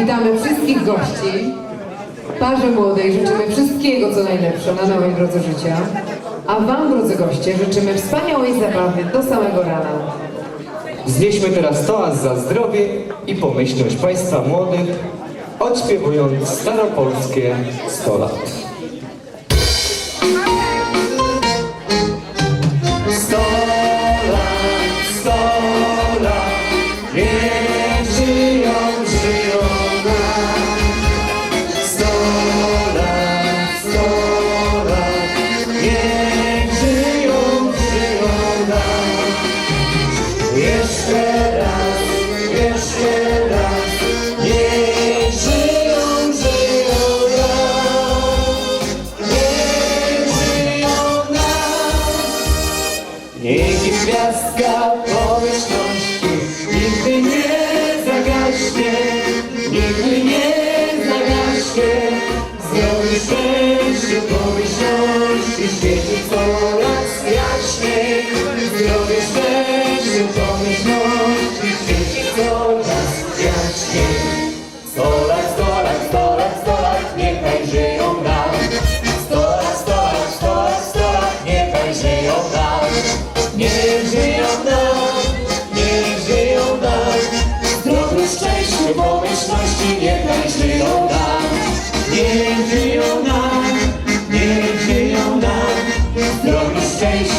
witamy wszystkich gości. Parze młodej życzymy wszystkiego, co najlepsze na nowej drodze życia. A Wam, drodzy goście, życzymy wspaniałej zabawy do samego rana. Wznieśmy teraz toast za zdrowie i pomyślność Państwa młodych, odśpiewując staropolskie 100 lat. Gwiazdka pomyślności nigdy nie zagaśnie, nigdy nie zagaśnie. Zdrowy szczęściu pomyślności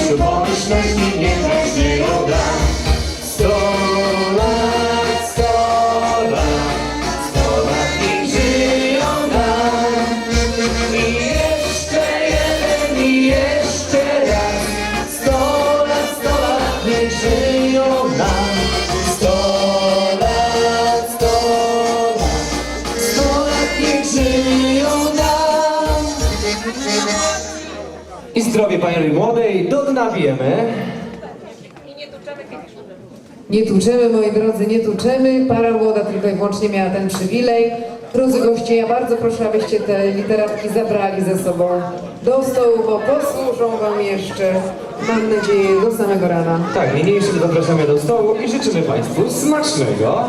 szczęściu, pomyślności, niechaj żyją nam. Sto lat, sto lat, sto żyją nam. I jeszcze jeden, jeszcze raz. Sto lat, sto lat, niech żyją nam. I zdrowie pani młodej do dna wiemy. Nie tłuczemy, moi drodzy, nie tłuczemy. Para młoda tylko i wyłącznie miała ten przywilej. Drodzy goście, ja bardzo proszę, abyście te literatki zabrali ze sobą do stołu, bo posłużą Wam jeszcze, mam nadzieję, do samego rana. Tak, niniejszym zapraszamy do stołu i życzymy Państwu smacznego.